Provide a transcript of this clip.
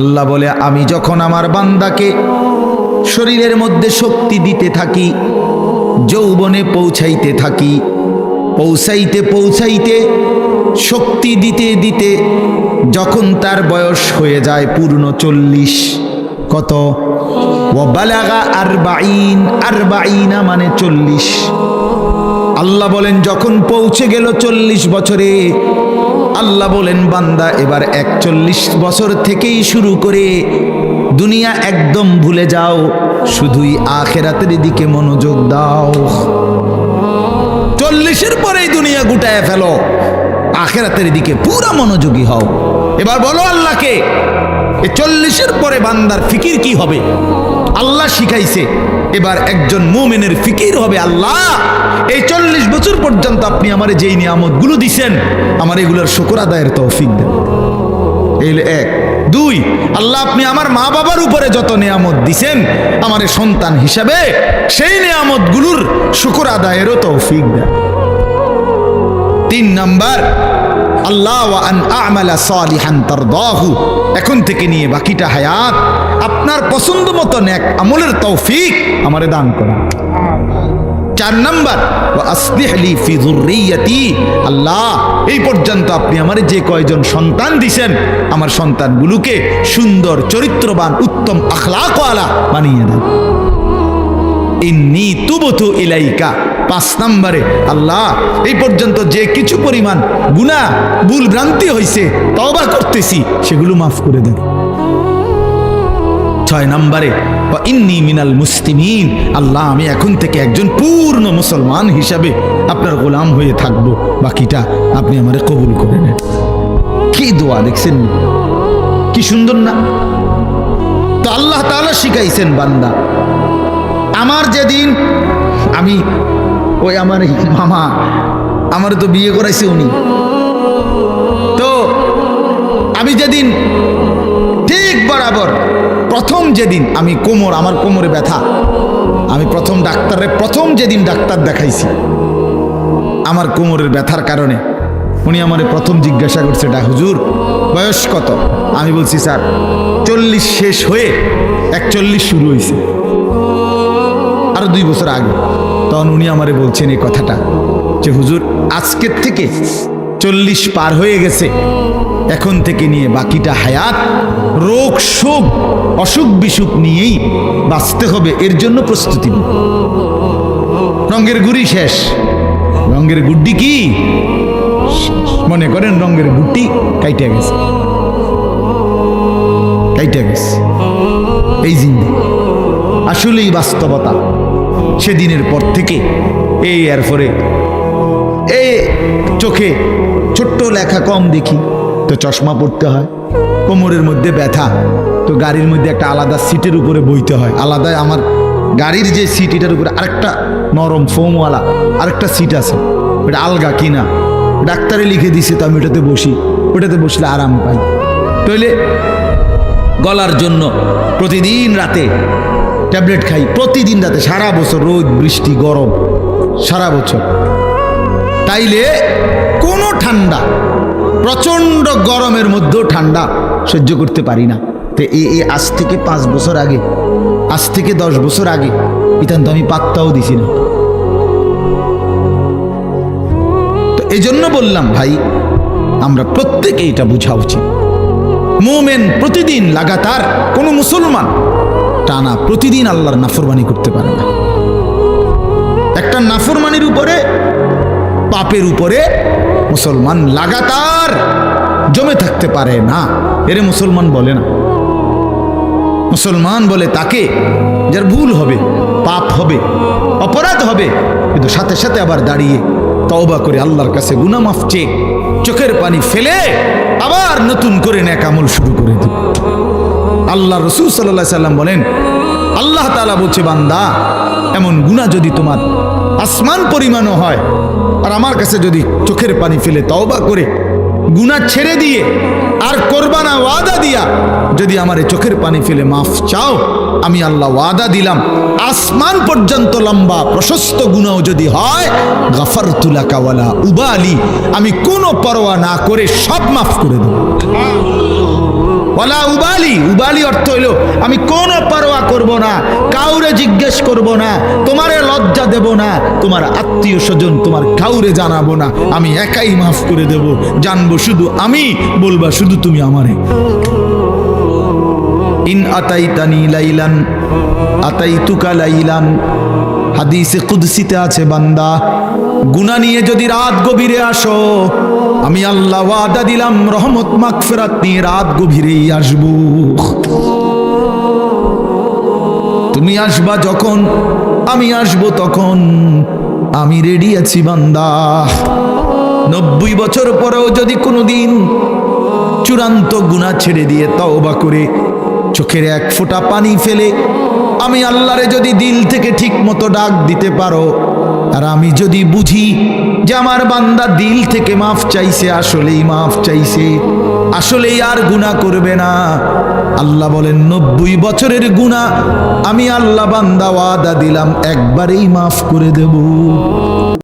আল্লাহ বলে, আমি যখন আমার বান্দাকে শরীরের মধ্যে শক্তি দিতে থাকি, যৌবনে পৌঁছাইতে থাকি, পৌঁছাইতে পৌঁছাইতে শক্তি দিতে দিতে যখন তার বয়স হয়ে যায় পূর্ণ চল্লিশ, কত? আর বাইন আর বাইনা মানে চল্লিশ। আল্লাহ বলেন, যখন পৌঁছে গেল চল্লিশ বছরে আল্লাহ বলেন, বান্দা, এবার একচল্লিশ বছর থেকেই শুরু করে দুনিয়া একদম ভুলে যাও, শুধুই আখেরাতের দিকে মনোযোগ দাও। চল্লিশের পরেই দুনিয়া গুটায় ফেলো, আখেরাতের দিকে পুরা মনোযোগী হও। এবার বলো আল্লাহকে চল্লিশের পরে বান্দার ফিকির কি হবে? আল্লাহ শিখাইছে। এবার একজন মোমেনের ফিকির হবে আল্লাহ। এই চল্লিশ বছর পর্যন্ত আপনি আমার যেই নিয়ামতগুলো দিছেন, আমার এগুলোর শুকর আদায়ের তৌফিক দেন। এই এক। দুই, আল্লাহ আপনি আমার মা বাবার উপরে যত নিয়ামত দিছেন, আমার সন্তান হিসাবে সেই নিয়ামতগুলোর শুকর আদায়েরও তৌফিক দেন। তিন নাম্বার, আল্লাহ আন আমালা সালিহান তারদাহু। এখন থেকে নিয়ে বাকিটা হায়াত। আপনার পছন্দ মতো নেক আমলের তৌফিক আমারে দান করুন। চার নাম্বার আল্লাহ, এই পর্যন্ত আপনি আমারে যে কয়জন সন্তান দিছেন, আমার সন্তানগুলোকে সুন্দর, চরিত্রবান, উত্তম আখলাকওয়ালা বানিয়ে দেন। ইন্নি তুবতু ইলাইকা। পাঁচ নম্বরে, আল্লাহ, এই পর্যন্ত যে কিছু পরিমাণ গুনাহ, ভুল ভ্রান্তি হয়েছে তওবা করতেছি, সেগুলো মাফ করে দেন। ছয় নম্বরে ইন্নি মিনাল মুসলিমিন আল্লাহ, আমি এখন থেকে একজন পূর্ণ মুসলমান হিসাবে আপনার গোলাম হয়ে থাকব। বাকিটা আপনি আমারে কবুল করে নেন। কি দোয়া দেখছেন? কি সুন্দর না? তো আল্লাহ তাআলা শিখাইছেন, বান্দা, আমার যেদিন আমি, ওই আমার মামা আমার তো বিয়ে করাইছে উনি। তো আমি যেদিন ঠিক বরাবর প্রথম যেদিন আমি কোমর, আমার কোমরে ব্যথা। আমি প্রথম ডাক্তারে প্রথম যেদিন ডাক্তার দেখাইছি, আমার কোমরের ব্যথার কারণে। উনি আমার প্রথম জিজ্ঞাসা করছে, ডা হুজুর, বয়স কত? আমি বলছি, স্যার, চল্লিশ শেষ হয়ে একচল্লিশ শুরু হয়েছে আরও দুই বছর আগে। তখন উনি আমারে বলছেন এই কথাটা, যে, হুজুর, আজকের থেকে চল্লিশ পার হয়ে গেছে। এখন থেকে নিয়ে বাকিটা হায়াত রোগ, শোক, অসুখ, বিসুখ নিয়েই বাঁচতে হবে, এর জন্য প্রস্তুতি। রঙের গুড়ি শেষ। রঙের গুড্ডি কি? মনে করেন রঙের গুড্ডি কাইটে গেছে। কাইটে গেছে। এই জিন্দে আসলেই বাস্তবতা। সেদিনের পর থেকে এই এরপরে এই চোখে ছোট্ট লেখা কম দেখি, তো চশমা পড়তে হয়। কোমরের মধ্যে ব্যথা। তো গাড়ির মধ্যে একটা আলাদা সিটের উপরে বইতে হয়। আলাদা আমার গাড়ির যে সিট, এটার উপরে আরেকটা নরম ফোমওয়ালা, আরেকটা সিট আছে। ওটা আলগা কিনা। ডাক্তারে লিখে দিছে তো আমি ওটাতে বসি। ওটাতে বসলে আরাম পাই। তাইলে গলার জন্য প্রতিদিন রাতে ট্যাবলেট খাই। প্রতিদিন রাতে সারা বছর রোদ, বৃষ্টি, গরম, সারা বছর। তাইলে কোনো ঠান্ডা, প্রচণ্ড গরমের মধ্যেও ঠান্ডা। সহ্য করতে পারি না। তো এ এ আজ থেকে পাঁচ বছর আগে, আজ থেকে দশ বছর আগে ইতান তো আমি পাত্তাও দিছি না। তো এই জন্য বললাম, ভাই, আমরা প্রত্যেকে এটা বোঝা উচিত। মোমেন প্রতিদিন লাগাতার কোনো মুসলমান টানা প্রতিদিন আল্লাহর নাফরমানি করতে পারে না। একটা নাফরমানির উপরে, পাপের উপরে মুসলমান লাগাতার জমে থাকতে পারে না। এরে মুসলমান বলে না। মুসলমান বলে তাকে যার ভুল হবে, পাপ হবে, অপরাধ হবে, কিন্তু সাথে সাথে আবার দাঁড়িয়ে তওবা করে আল্লাহর কাছে গুনা মাফ চেয়ে চোখের পানি ফেলে আবার নতুন করে ন্যাক আমল শুরু করে দিবে আল্লাহ রসুল সাল্লাহ সাল্লাম বলেন, আল্লাহ তাআলা বলছে, বান্দা, এমন গুণা যদি তোমার আসমান পরিমাণও হয়, আর আমার কাছে যদি চোখের পানি ফেলে তওবা করে গুণা ছেড়ে দিয়ে আর কোরবানা ওয়াদা দিয়া যদি আমার চোখের পানি ফেলে মাফ চাও আমি আল্লাহ ওয়াদা দিলাম। আসমান পর্যন্ত লম্বা প্রশস্ত গুণও যদি হয় গাফার তুলাকাওয়ালা উবালি আমি কোনো পরোয়া না করে সব মাফ করে দেব। ওলা উবালি উবালি অর্থ হইল আমি কোনো পারোয়া করব না, কাউরে জিজ্ঞেস করব না, তোমারে লজ্জা দেব না, তোমার আত্মীয় স্বজন তোমার কাউরে জানাব না, আমি একাই মাফ করে দেব, জানব শুধু আমি, বলবা শুধু তুমি আমারে। ইন আতাইতানি লাইলান, আতাইতুকা লাইলান, হাদিসে কুদসিতে আছে বান্দা, গুনাহ নিয়ে যদি রাত গভীরে আসো, আমি আল্লাহ ওয়াদা দিলাম, রহমত, মাগফিরাত নিয়ে রাত গভীরেই আসব। তুমি আসবা যখন, আমি আসব তখন। আমি রেডি আছি, বান্দা। নব্বই বছর পরেও যদি কোনোদিন চূড়ান্ত গুণা ছেড়ে দিয়ে তওবা করে চোখের এক ফোঁটা পানি ফেলে আমি আল্লাহরে যদি দিল থেকে ঠিক মতো ডাক দিতে পারো, আর আমি যদি বুঝি যে আমার বান্দা দিল থেকে মাফ চাইছে, আসলেই মাফ চাইছে, আসলেই আর গুণা করবে না। আল্লাহ বলেন নব্বই বছরের গুণা আমি আল্লাহ বান্দা ওয়াদা দিলাম একবারেই মাফ করে দেব।